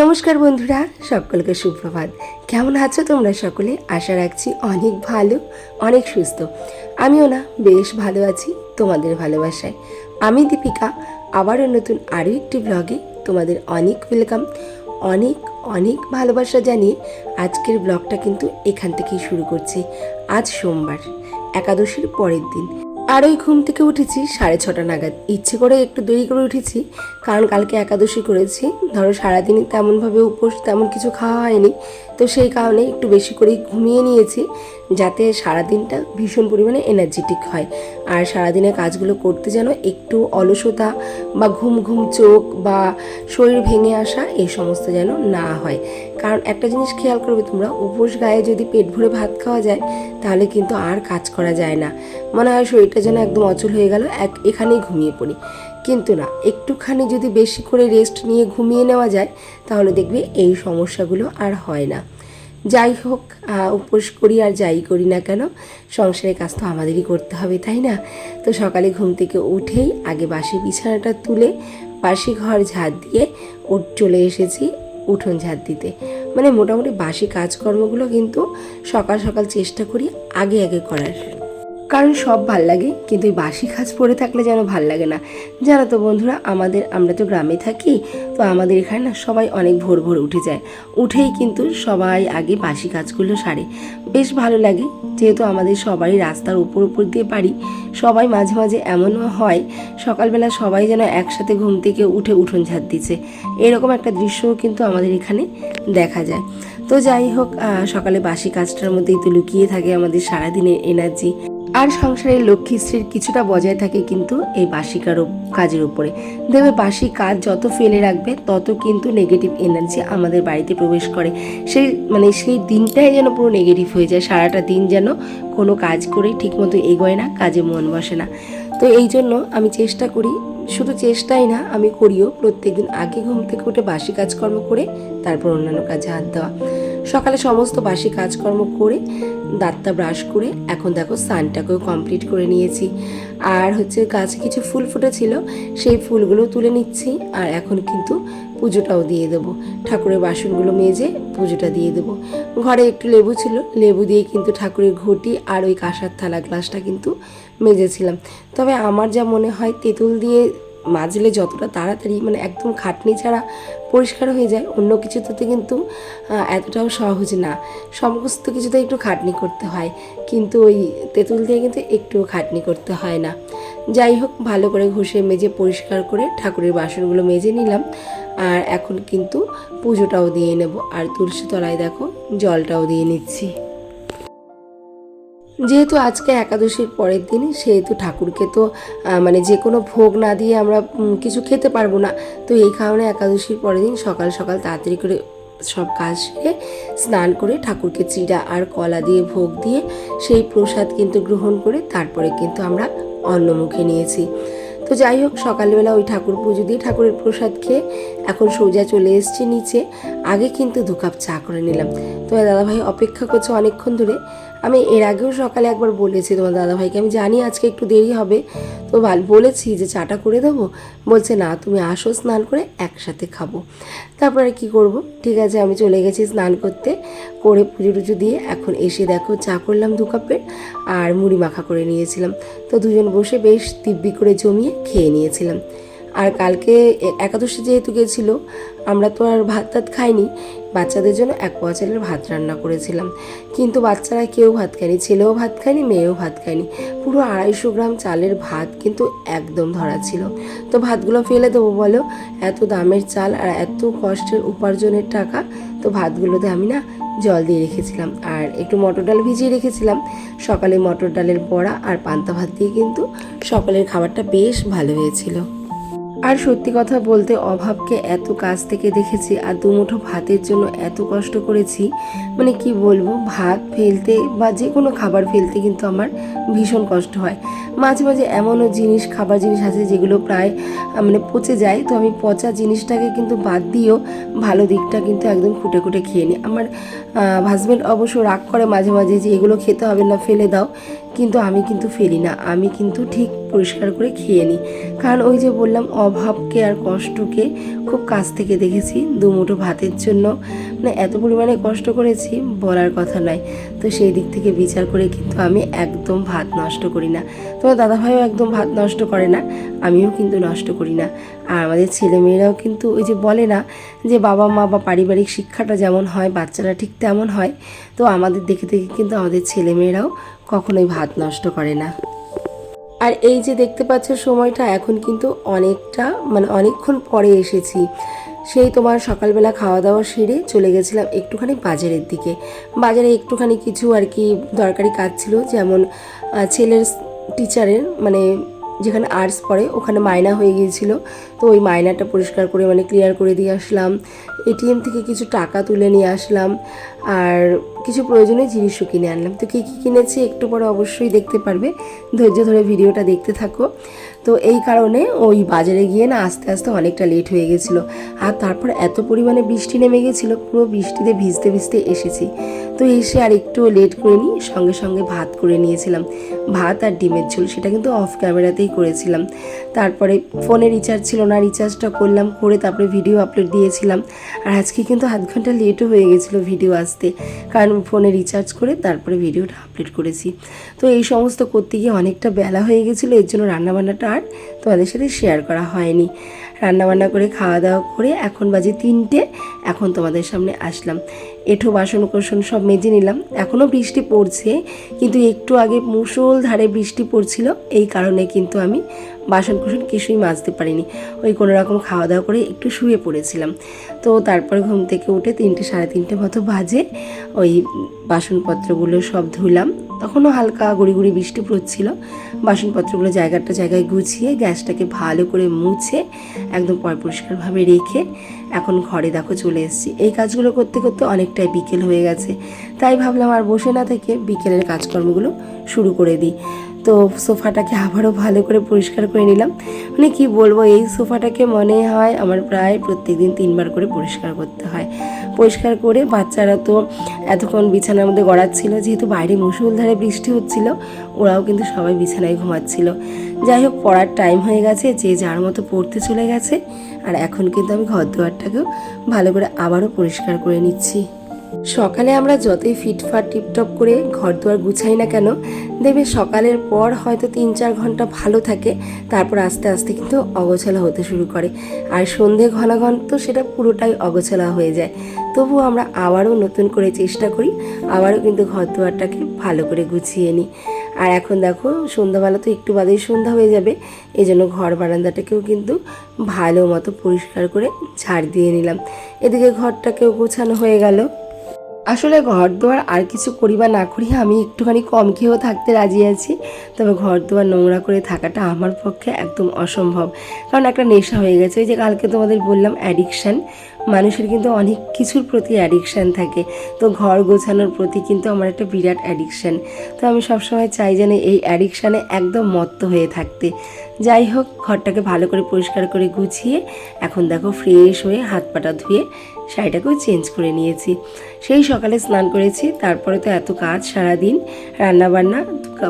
নমস্কার বন্ধুরা, সকলকে সুপ্রভাত। কেমন আছো তোমরা সকলে? আশা রাখছি অনেক ভালো, অনেক সুস্থ। আমিও না, বেশ ভালো আছি তোমাদের ভালোবাসায়। আমি দীপিকা, আবারও নতুন আরও একটি ব্লগে তোমাদের অনেক ওয়েলকাম অনেক অনেক ভালোবাসা জানিয়ে আজকের ব্লগটা কিন্তু এখান থেকেই শুরু করছি। আজ সোমবার, একাদশীর পরের দিন। আর ওই ঘুম থেকে উঠেছি সাড়ে ছটা নাগাদ। ইচ্ছে করে একটু দেরি করে উঠেছি, কারণ কালকে একাদশী করেছি। ধরো সারাদিনই তেমনভাবে উপোস তেমন কিছু খাওয়া হয়নি, তো সেই কারণে একটু বেশি করেই ঘুমিয়ে নিয়েছি। যাতে সারাদিনটা ভীষণ পরিমাণে এনার্জেটিক হয়। আর সারাদিনের কাজগুলো করতে যেন একটু অলসতা বা ঘুম ঘুম চোখ বা শরীর ভেঙে আসা এই সমস্ত যেন না হয়। কারণ একটা জিনিস খেয়াল করবে তোমরা, উপোস গায়ে যদি পেট ভরে ভাত খাওয়া যায়, তাহলে কিন্তু আর কাজ করা যায় না। মনে হয় শরীরটা যেন একদম অচল হয়ে গেল, এক এখানেই ঘুমিয়ে পড়ি। কিন্তু না, একটুখানি যদি বেশি করে রেস্ট নিয়ে ঘুমিয়ে নেওয়া যায়, তাহলে দেখবে এই সমস্যাগুলো আর হয় না। যাই হোক উপোস করি আর যাই করি না কেন, সংসারের কাজ তো আমাদেরই করতে হবে, তাই না? তো সকালে ঘুম থেকে উঠেই আগে বাসি বিছানাটা তুলে বাসি ঘর ঝাঁট দিয়ে উঠ, চলে এসেছি উঠোন ঝাঁট দিতে। মানে মোটামুটি বাসি কাজকর্মগুলো কিন্তু সকাল সকাল চেষ্টা করি আগে আগে করার। কারণ সব ভালো লাগে, কিন্তু এই বাসি কাজ পরে থাকলে যেন ভালো লাগে না। জানো তো বন্ধুরা, আমাদের, আমরা তো গ্রামে থাকি, তো আমাদের এখানে না সবাই অনেক ভোর ভোর উঠে যায়। উঠেই কিন্তু সবাই আগে বাসি কাজগুলো সারে। বেশ ভালো লাগে, যেহেতু আমাদের সবারই রাস্তার উপর উপর দিয়ে পারি সবাই মাঝে মাঝে এমনও হয়, সকালবেলা সবাই যেন একসাথে ঘুম থেকে উঠে উঠোন ঝাড় দিচ্ছে। এরকম একটা দৃশ্যও কিন্তু আমাদের এখানে দেখা যায়। তো যাই হোক সকালে বাসি কাজটার মধ্যেই তো লুকিয়ে থাকে আমাদের সারাদিনের এনার্জি আর সংসারে লক্ষ্মীশ্রীর কিছুটা বজায় থাকে কিন্তু এই বাসিকার কাজের উপরে। দেখবে বাসি কাজ যত ফেলে রাখবে, তত কিন্তু নেগেটিভ এনার্জি আমাদের বাড়িতে প্রবেশ করে। সেই মানে সেই দিনটাই যেন পুরো নেগেটিভ হয়ে যায়, সারাটা দিন যেন কোনো কাজ করে ঠিকমতো এগোয় না, কাজে মন বসে না। তো এই জন্য আমি চেষ্টা করি, শুধু চেষ্টাই না, আমি করিও প্রত্যেকদিন আগে ঘুম থেকে উঠে বাসি কাজকর্ম করে তারপর অন্যান্য কাজে হাত দেওয়া। সকালে সমস্ত বাসি কাজকর্ম করে, দাঁতটা ব্রাশ করে, এখন দেখো সানটাকেও কমপ্লিট করে নিয়েছি। আর হচ্ছে গাছে কিছু ফুল ফুটেছিল, সেই ফুলগুলো তুলে নিচ্ছি, আর এখন কিন্তু পুজোটাও দিয়ে দেবো। ঠাকুরের বাসনগুলো মেজে পুজোটা দিয়ে দেবো। ঘরে একটু লেবু ছিল, লেবু দিয়ে কিন্তু ঠাকুরের ঘটি আর ওই কাঁসার থালা গ্লাসটা কিন্তু মেজেছিলাম। তবে আমার যা মনে হয়, তেঁতুল দিয়ে মাজলে যতটা তাড়াতাড়ি মানে একদম খাটনি ছাড়া পরিষ্কার হয়ে যায়, অন্য কিছুতে কিন্তু এতটাও সহজ না। সমস্ত কিছুতে একটু খাটনি করতে হয়, কিন্তু ওই তেঁতুল দিয়ে কিন্তু একটু খাটনি করতে হয় না। যাই হোক, ভালো করে ঘষে মেজে পরিষ্কার করে ঠাকুরের বাসনগুলো মেজে নিলাম, আর এখন কিন্তু পুজোটাও দিয়ে নেব। আর তুলসী তলায় দেখো, জলটাও দিয়ে নিচ্ছি। যেহেতু আজকে একাদশীর পরের দিন সেহেতু ঠাকুরকে তো মানে যে কোনো ভোগ না দিয়ে আমরা কিছু খেতে পারব না। তো এই কারণে একাদশীর পরের দিন সকাল সকাল তাড়াতাড়ি করে সব কাজ সেরে স্নান করে ঠাকুরকে চিড়া আর কলা দিয়ে ভোগ দিয়ে সেই প্রসাদ কিন্তু গ্রহণ করে তারপরে কিন্তু আমরা অন্ন মুখে নিয়েছি। তো যাই হোক, সকালবেলা ওই ঠাকুর পুজো দিয়ে ঠাকুরের প্রসাদ খেয়ে এখন সোজা চলে এসেছি নিচে। আগে কিন্তু দু কাপ চা করে নিলাম। তোমার দাদাভাই অপেক্ষা করছে অনেকক্ষণ ধরে। আমি এর আগেও সকালে একবার বলেছি তোমার দাদাভাইকে, আমি জানি আজকে একটু দেরি হবে, তো বাল- বলেছি যে চাটা করে দেবো। বলছে, না, তুমি আসো, স্নান করে একসাথে খাব। তারপরে কি করব? ঠিক আছে, আমি চলে গেছি স্নান করতে, করে পুজো টুজো দিয়ে এখন এসে দেখো চা করলাম দু কাপের আর মুড়ি মাখা করে নিয়েছিলাম। তো দুজন বসে বেশ দিব্যি করে জমিয়ে খেয়ে নিয়েছিলাম। আর কালকে একাদশী যেহেতু গেছিল, আমরা তো আর ভাত টাত খাইনি। বাচ্চাদের জন্য এক পোয়া ভাত রান্না করেছিলাম। কিন্তু বাচ্চারা কেউ ভাত খায়নি, ছেলেও ভাত খায়নি, মেয়েও ভাত খায়নি। পুরো আড়াইশো গ্রাম চালের ভাত কিন্তু একদম ধরা ছিল। তো ভাতগুলো ফেলে দেবো বলো? এত দামের চাল আর এত কষ্টের উপার্জনের টাকা, তো ভাতগুলোতে আমি না জল দিয়ে রেখেছিলাম। আর একটু মটর ডাল ভিজিয়ে রেখেছিলাম। সকালে মটর ডালের বড়া আর পান্তা ভাত দিয়ে কিন্তু সকালের খাবারটা বেশ ভালো হয়েছিল। আর সত্যি কথা বলতে অভাবকে এত কাছ থেকে দেখেছি আর দুমুঠো ভাতের জন্য এত কষ্ট করেছি মানে কি বলব, ভাত ফেলতে বা যে কোনো খাবার ফেলতে কিন্তু আমার ভীষণ কষ্ট হয়। মাঝে মাঝে এমনও জিনিস, খাবার জিনিস আছে যেগুলো প্রায় মানে পচে যায়, তো আমি পচা জিনিসটাকে কিন্তু বাদ দিয়েও ভালো দিকটা কিন্তু একদম খুঁটে খুঁটে খেয়ে নিই। আমার হাজব্যান্ড অবশ্য রাগ করে মাঝে মাঝে যে এগুলো খেতে হবে না, ফেলে দাও। কিন্তু আমি কিন্তু ফেলি না। আমি কিন্তু ঠিক পরিষ্কার করে খেয়ে নিই। কারণ ওই যে বললাম, অভাবকে আর কষ্টকে খুব কাছ থেকে দেখেছি দুমুঠো ভাতের জন্য। মানে এত পরিমাণে কষ্ট করেছি বলার কথা নয়। তো সেই দিক থেকে বিচার করে কিন্তু আমি একদম ভাত নষ্ট করি না। তোমার দাদাভাইও একদম ভাত নষ্ট করে না, আমিও কিন্তু নষ্ট করি না। আর আমাদের ছেলেমেয়েরাও কিন্তু ওই যে বলে না যে বাবা মা বা পারিবারিক শিক্ষাটা যেমন হয়, বাচ্চারা ঠিক তেমন হয়। তো আমাদের দেখে দেখে কিন্তু আমাদের ছেলেমেয়েরাও কখনোই ভাত নষ্ট করে না। আর এই যে দেখতে পাচ্ছ সময়টা, এখন কিন্তু অনেকটা মানে অনেকক্ষণ পরে এসেছি। সেই তোমার সকালবেলা খাওয়া দাওয়া সেরে চলে গেছিলাম একটুখানি বাজারের দিকে। বাজারে একটুখানি কিছু আর কি দরকারি কাজ ছিল, যেমন ছেলের টিচারের মানে যেখানে আর্টস পড়ে, ওখানে মায়না হয়ে গিয়েছিল। তো ওই মায়নাটা পরিষ্কার করে মানে ক্লিয়ার করে দিয়ে আসলাম। এটিএম থেকে কিছু টাকা তুলে নিয়ে আসলাম আর কিছু প্রয়োজনীয় জিনিসও কিনে আনলাম। তো কী কী কিনেছি একটু পরে অবশ্যই দেখতে পারবে। ধৈর্য ধরে ভিডিওটা দেখতে থাকো। তো এই কারণে ওই বাজারে গিয়ে না আস্তে আস্তে অনেকটা লেট হয়ে গেছিল। আর তারপর এত পরিমাণে বৃষ্টি নেমে গেছিল, পুরো বৃষ্টিতে ভিজতে ভিজতে এসেছি। তো এসে আর একটু লেট করে নিই সঙ্গে সঙ্গে ভাত করে নিয়েছিলাম। ভাত আর ডিমের ঝোল সেটা কিন্তু অফ ক্যামেরাতেই করেছিলাম। তারপরে ফোনে রিচার্জ ছিল না রিচার্জটা করলাম, করে তারপরে ভিডিও আপলোড দিয়েছিলাম। আর আজকে কিন্তু আধ ঘণ্টা লেটও হয়ে গেছিল ভিডিও আসতে। কারণ ফোনে রিচার্জ করে তারপরে ভিডিওটা আপলোড করেছি। তো এই সমস্ত করতে গিয়ে অনেকটা বেলা হয়ে গেছিল, এর জন্য রান্নাবান্নাটা আর তোমাদের সাথে শেয়ার করা হয়নি। রান্নাবান্না করে খাওয়া দাওয়া করে এখন বাজে তিনটে, এখন তোমাদের সামনে আসলাম। এঠো বাসন কোসন সব মেজে নিলাম। এখনও বৃষ্টি পড়ছে, কিন্তু একটু আগে মুষল ধারে বৃষ্টি পড়ছিল, এই কারণে কিন্তু আমি বাসন কোসন কিছুই মাজতে পারিনি। ওই কোনো রকম খাওয়া দাওয়া করে একটু শুয়ে পড়েছিলাম। তো তারপর ঘুম থেকে উঠে তিনটে, সাড়ে তিনটে মতো বাজে ওই বাসনপত্রগুলো সব ধুলাম। তখনও হালকা গুড়ি গুড়ি বৃষ্টি পড়ছিল। বাসনপত্রগুলো জায়গাটা জায়গায় গুছিয়ে গ্যাসটাকে ভালো করে মুছে একদম পর পরিষ্কারভাবে রেখে এখন ঘরে দেখো চলে এসেছি। এই কাজগুলো করতে করতে অনেকটাই বিকেল হয়ে গেছে। তাই ভাবলাম আর বসে না থেকে বিকেলের কাজকর্মগুলো শুরু করে দিই। তো সোফাটাকে আবারও ভালো করে পরিষ্কার করে নিলাম। মানে কি বলব, এই সোফাটাকে মনে হয় আমার প্রায় প্রত্যেক দিন তিনবার করে পরিষ্কার করতে হয়। পরিষ্কার করে বাচ্চারা তো এতক্ষণ বিছানার মধ্যে গড়াচ্ছিল, যেহেতু বাইরে মুসুলধারে বৃষ্টি হচ্ছিল, ওরাও কিন্তু সবাই বিছানায় ঘুমাচ্ছিল। যাই হোক, পড়ার টাইম হয়ে গেছে, যে যার মতো পড়তে চলে গেছে, আর এখন কিন্তু আমি ঘর দুয়ারটাকেও ভালো করে আবারও পরিষ্কার করে নিচ্ছি। সকালে আমরা যতই ফিটফাট টিপটপ করে ঘর দুয়ার গুছাই না কেন, দেখবে সকালের পর হয়তো তিন চার ঘণ্টা ভালো থাকে, তারপর আস্তে আস্তে কিন্তু অগোছালা হতে শুরু করে। আর সন্ধে ঘন ঘন তো সেটা পুরোটাই অগোছালা হয়ে যায়। তবুও আমরা আবারও নতুন করে চেষ্টা করি, আবারও কিন্তু ঘর দুয়ারটাকে ভালো করে গুছিয়ে নিই। আর এখন দেখো, সন্ধ্যাবেলা তো একটু বাদেই সন্ধ্যা হয়ে যাবে এই জন্য ঘর বারান্দাটাকেও কিন্তু ভালো মতো পরিষ্কার করে ঝাড় দিয়ে নিলাম। এদিকে ঘরটাকেও গোছানো হয়ে গেল। আসলে ঘর দুয়ার আর কিছু করি বা না করি আমি একটুখানি কম খেয়েও থাকতে রাজি আছি। তবে ঘর দুয়ার নোংরা করে থাকাটা আমার পক্ষে একদম অসম্ভব। কারণ একটা নেশা হয়ে গেছে। ওই যে কালকে তোমাদের বললাম অ্যাডিকশান মানুষের কিন্তু অনেক কিছুর প্রতি অ্যাডিকশান থাকে। তো ঘর গোছানোর প্রতি কিন্তু আমার একটা বিরাট অ্যাডিকশান তো আমি সবসময় চাই যেন এই অ্যাডিকশানে একদম মত্ত হয়ে থাকতে। যাই হোক, ঘরটাকে ভালো করে পরিষ্কার করে গুছিয়ে এখন দেখো ফ্রেশ হয়ে হাত পাটা ধুয়ে শাড়িটাকেও চেঞ্জ করে নিয়েছি। সেই সকালে স্নান করেছি, তারপরে তো এত কাজ সারাদিন, রান্নাবান্না,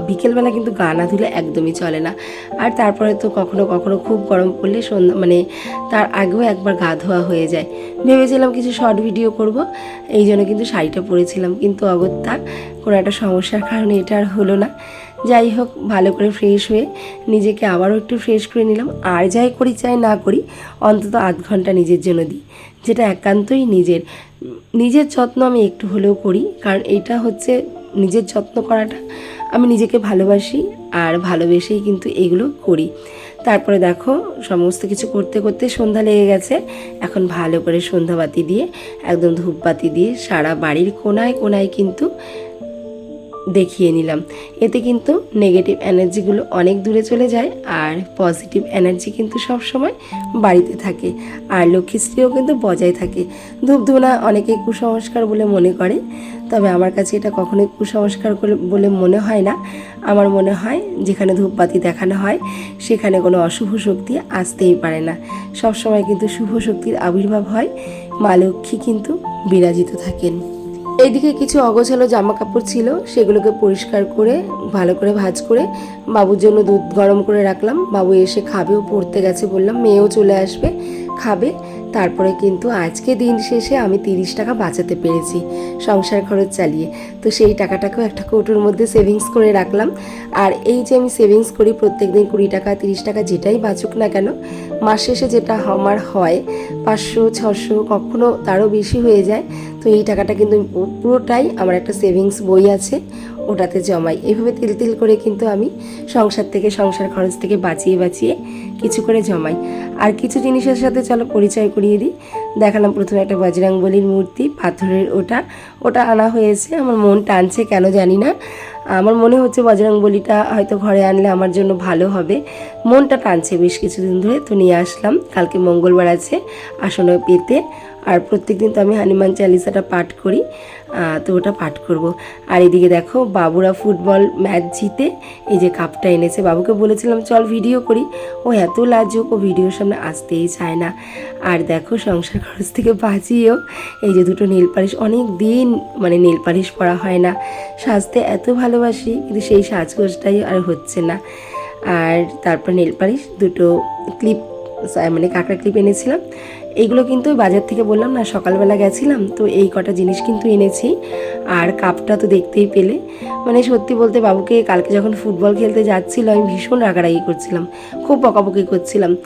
বিকেলবেলা কিন্তু গা না ধুলে একদমই চলে না। আর তারপরে তো কখনো কখনো খুব গরম পড়লে সন্ধ্যা মানে তার আগেও একবার গা ধোয়া হয়ে যায়। ভেবেছিলাম কিছু শর্ট ভিডিও করব, এই জন্য কিন্তু শাড়িটা পরেছিলাম। কিন্তু অগত্যা কোনো একটা সমস্যার কারণে এটা আর হলো না। যাই হোক, ভালো করে ফ্রেশ হয়ে নিজেকে আবারও একটু ফ্রেশ করে নিলাম। আর যাই করি চাই না করি, অন্তত আধ ঘণ্টা নিজের জন্য দিই। যেটা একান্তই নিজের নিজের যত্ন আমি একটু হলেও করি, কারণ এটা হচ্ছে নিজের যত্ন করাটা। আমি নিজেকে ভালোবাসি আর ভালোবেসেই কিন্তু এগুলো করি। তারপরে দেখো, সমস্ত কিছু করতে করতে সন্ধ্যা লেগে গেছে। এখন ভালো করে সন্ধ্যাবাতি দিয়ে, একদম ধূপবাতি দিয়ে সারা বাড়ির কোনায় কোনায় কিন্তু দেখিয়ে নিলাম। এতে কিন্তু নেগেটিভ এনার্জিগুলো অনেক দূরে চলে যায় আর পজিটিভ এনার্জি কিন্তু সব সময় বাড়িতে থাকে। আর লক্ষ্মীশ্রীও কিন্তু বজায় থাকে। ধূপধুনা অনেকে কুসংস্কার বলে মনে করে, তবে আমার কাছে এটা কখনোই কুসংস্কার করে- বলে মনে হয় না। আমার মনে হয় যেখানে ধূপবাতি দেখানো হয়, সেখানে কোনো অশুভ শক্তি আসতেই পারে না। সব সময় কিন্তু শুভ শক্তির আবির্ভাব হয়। মা লক্ষ্মী কিন্তু বিরাজিত থাকেন। এইদিকে কিছু অগোছালো জামা কাপড় ছিল, সেগুলোকে পরিষ্কার করে, ভালো করে ভাজ করে বাবুর জন্য দুধ গরম করে রাখলাম। বাবু এসে খাবে ও পড়তে গেছে বললাম, মেয়েও চলে আসবে, খাবে। তারপরে কিন্তু আজকে দিন শেষে আমি তিরিশ টাকা বাঁচাতে পেরেছি সংসার খরচ চালিয়ে। তো সেই টাকাটাকেও একটা কৌটোর মধ্যে সেভিংস করে রাখলাম। আর এই যে আমি সেভিংস করি প্রত্যেক দিন কুড়ি টাকা, তিরিশ টাকা যেটাই বাঁচুক না কেন, মাস শেষে যেটা আমার হয়, পাঁচশো, ছশো, কখনো তারও বেশি হয়ে যায়। তো এই টাকাটা কিন্তু পুরোটাই আমার একটা সেভিংস বই আছে। ওটাতে জমাই। এইভাবে তিল তিল করে কিন্তু আমি সংসার থেকে, সংসার খরচ থেকে বাঁচিয়ে বাঁচিয়ে কিছু করে জমাই। আর কিছু জিনিসের সাথে চলো পরিচয় করিয়ে দিই। দেখালাম প্রথমে একটা বজরাংবলির মূর্তি, পাথরের ওটা। ওটা আনা হয়েছে। আমার মন টানছে, কেন জানি না। আমার মনে হচ্ছে বজরংবলিটা হয়তো ঘরে আনলে আমার জন্য ভালো হবে। মনটা টানছে বেশ কিছুদিন ধরে, তো নিয়ে আসলাম। কালকে মঙ্গলবার আছে আসনে পেতে। আর প্রত্যেক দিন তো আমি হনুমান চালিসাটা পাঠ করি তো ওটা পাঠ করব। আর এদিকে দেখো, বাবুরা ফুটবল ম্যাচ জিতে এই যে কাপটা এনেছে। বাবুকে বলেছিলাম, চল ভিডিও করি। ও এত লাজুক, ও ভিডিওর সামনে আসতেই চায় না। আর দেখো, সংসার খরচ থেকে বাঁচিয়েও এই যে দুটো নীল পালিশ, অনেক দিন মানে নীল পালিশ পরা হয় না। সাজতে এত ভালোবাসি, কিন্তু সেই সাজগোজটাই আর হচ্ছে না। আর তারপর নীল পালিশ, দুটো ক্লিপ মানে কাঁকড়া ক্লিপ এনেছিলাম। এইগুলো কিন্তু বাজার থেকে বললাম না, সকালবেলা গেছিলাম, তো এই কটা জিনিস কিন্তু এনেছি। আর কাপটা তো দেখতেই পেলে। মানে সত্যি বলতে বাবুকে কালকে যখন ফুটবল খেলতে যাচ্ছিল, আমি ভীষণ রাগারাগি করছিলাম, খুব বকাবকি করছিলাম।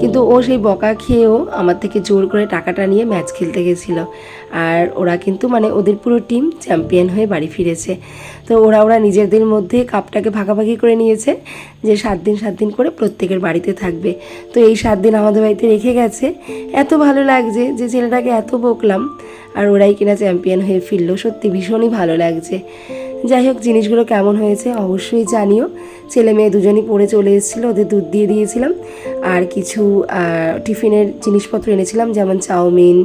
কিন্তু ও সেই বকা খেয়েও আমার থেকে জোর করে টাকাটা নিয়ে ম্যাচ খেলতে গেছিল। আর ওরা কিন্তু মানে ওদের পুরো টিম চ্যাম্পিয়ন হয়ে বাড়ি ফিরেছে। তো ওরা ওরা নিজেদের মধ্যে কাপটাকে ভাগাভাগি করে নিয়েছে, যে সাত দিন সাত দিন করে প্রত্যেকের বাড়িতে থাকবে। তো এই সাত দিন আমাদের বাড়িতে রেখে গেছে। এত ভালো লাগছে যে ছেলেটাকে এত বকলাম আর ওরাই কিনা চ্যাম্পিয়ন হয়ে ফিরলো। সত্যি ভীষণই ভালো লাগছে। যাই হোক, জিনিসগুলো কেমন হয়েছে অবশ্যই জানিও। ছেলে মেয়ে দুজনই পড়ে চলে এসেছিল, ওদের দুধ দিয়ে দিয়েছিলাম। আর কিছু টিফিনের জিনিসপত্র এনেছিলাম, যেমন চাউমিন,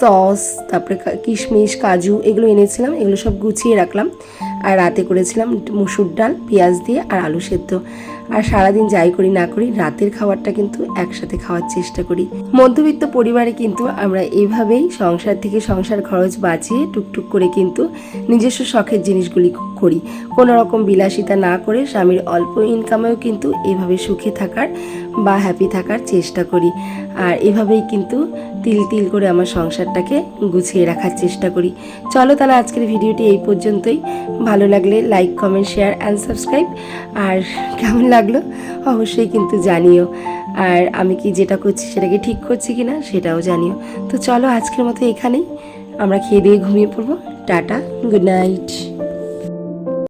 সস, তারপরে কিশমিশ, কাজু এগুলো এনেছিলাম, এগুলো সব গুছিয়ে রাখলাম। আর রাতে করেছিলাম মুসুর ডাল, পেঁয়াজ দিয়ে আর আলু সেদ্ধ। আর সারাদিন যাই করি না করি, রাতের খাবারটা কিন্তু একসাথে খাওয়ার চেষ্টা করি। মধ্যবিত্ত পরিবারে কিন্তু আমরা এভাবেই সংসার থেকে সংসার খরচ বাঁচিয়ে টুকটুক করে কিন্তু নিজস্ব শখের জিনিসগুলি করি। কোনো রকম বিলাসিতা না করে স্বামীর অল্প ইনকামেও কিন্তু এভাবে সুখে থাকার বা হ্যাপি থাকার চেষ্টা করি। আর এভাবেই কিন্তু তিল তিল করে আমার সংসারটাকে গুছিয়ে রাখার চেষ্টা করি। চলো তাহলে আজকের ভিডিওটি এই পর্যন্তই। ভালো লাগলে like comment share and subscribe আর কেমন লাগল অবশ্যই কিন্তু জানিও। আর আমি কি যেটা করছি সেটাকে ঠিক করছি কি না সেটাও জানিও। তো চলো আজকের মতো এখানেই। আমরা খেয়ে দিয়ে ঘুমিয়ে পড়ব। Tata good night